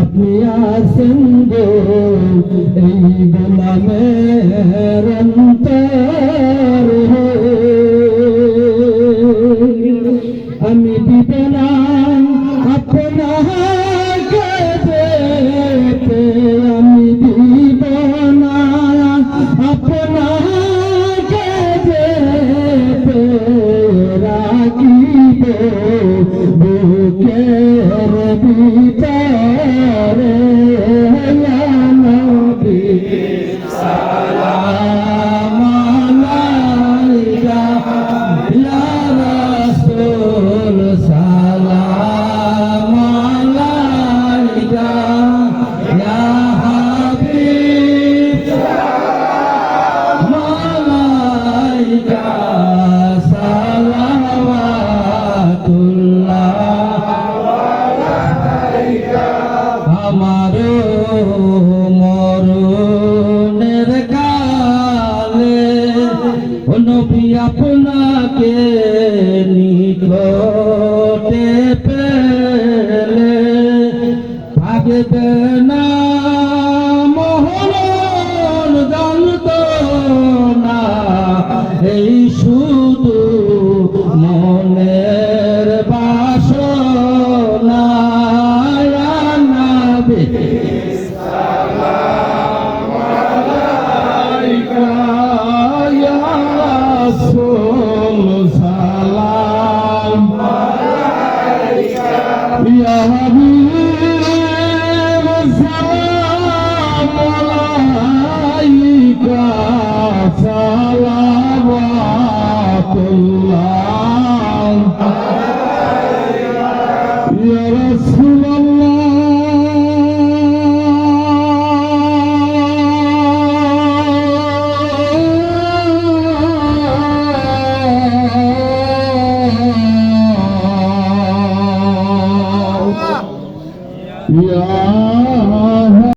আপনি আছেন গো এই গোলামের অন্তরে। ne rabi tare নবী আপনাকে নিকটে পেলে থাকবে না মোহন জানত يا حبيب سلام عليك صلوات الله يا رسول يا